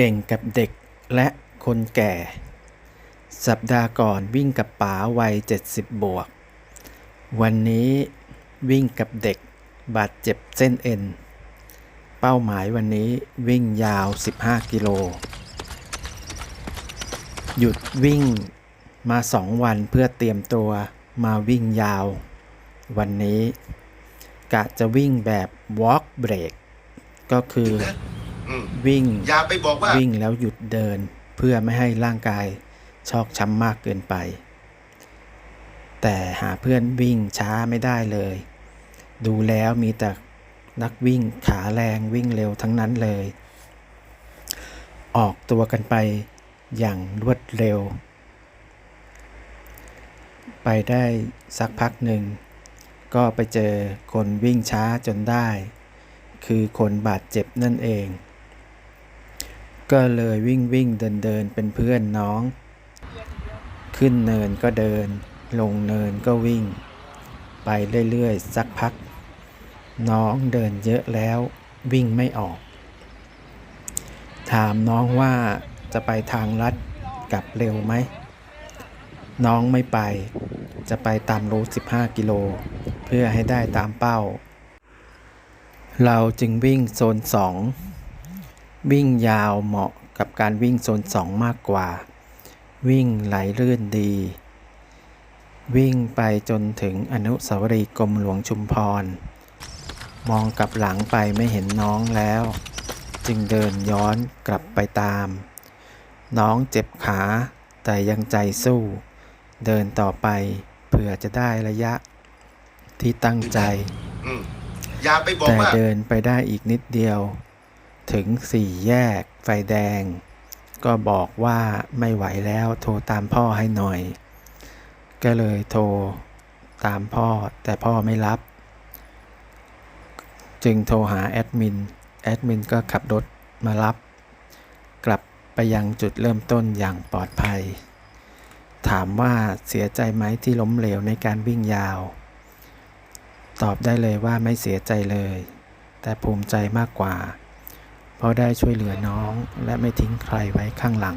เก่งกับเด็กและคนแก่ สัปดาห์ก่อนวิ่งกับป๋าวัย 70 บวก วันนี้วิ่งกับเด็กบาดเจ็บเส้นเอ็น เป้าหมายวันนี้วิ่งยาว 15 กิโล หยุดวิ่งมา 2 วันเพื่อเตรียมตัวมาวิ่งยาว วันนี้ กะจะวิ่งแบบ walk break ก็คือ วิ่ง อย่าไปบอกว่า วิ่งแล้วหยุดเดินเพื่อไม่ให้ร่างกายชอกช้ำมากเกินไป แต่หาเพื่อนวิ่งช้าไม่ได้เลย ดูแล้วมีแต่นักวิ่งขาแรงวิ่งเร็วทั้งนั้นเลย ออกตัวกันไปอย่างรวดเร็ว ไปได้สักพักหนึ่ง ก็ไปเจอคนวิ่งช้าจนได้ คือคนบาดเจ็บนั่นเอง ก็เลยวิ่งวิ่งเดินเดินเป็นเพื่อนน้อง ขึ้นเนินก็เดิน ลงเนินก็วิ่ง ไปเรื่อยๆสักพัก น้องเดินเยอะแล้ววิ่งไม่ออก ถามน้องว่าจะไปทางลัดกลับเร็วไหม น้องไม่ไป จะไปตามรูท15 กิโล เพื่อให้ได้ตามเป้า เราจึงวิ่งโซน2 วิ่งยาวเหมาะกับการวิ่งโซน 2 มากกว่า วิ่งไหลลื่นดี วิ่งไปจนถึงอนุสาวรีย์กรมหลวงชุมพร มองกลับหลังไปไม่เห็นน้องแล้ว จึงเดินย้อนกลับไปตาม น้องเจ็บขาแต่ยังใจสู้ เดินต่อไปเพื่อจะได้ระยะที่ตั้งใจอืมอย่าไปบอกแต่ว่า เดินไปได้อีกนิดเดียว ถึงสี่แยกไฟแดง ก็บอกว่าไม่ไหวแล้วโทรตามพ่อให้หน่อย ก็เลยโทรตามพ่อแต่พ่อไม่รับ จึงโทรหาแอดมิน แอดมินก็ขับรถมารับ กลับไปยังจุดเริ่มต้นอย่างปลอดภัย ถามว่าเสียใจไหมที่ล้มเหลวในการวิ่งยาว ตอบได้เลยว่าไม่เสียใจเลย แต่ภูมิใจมากกว่า เพราะได้ช่วยเหลือน้องและไม่ทิ้งใครไว้ข้างหลัง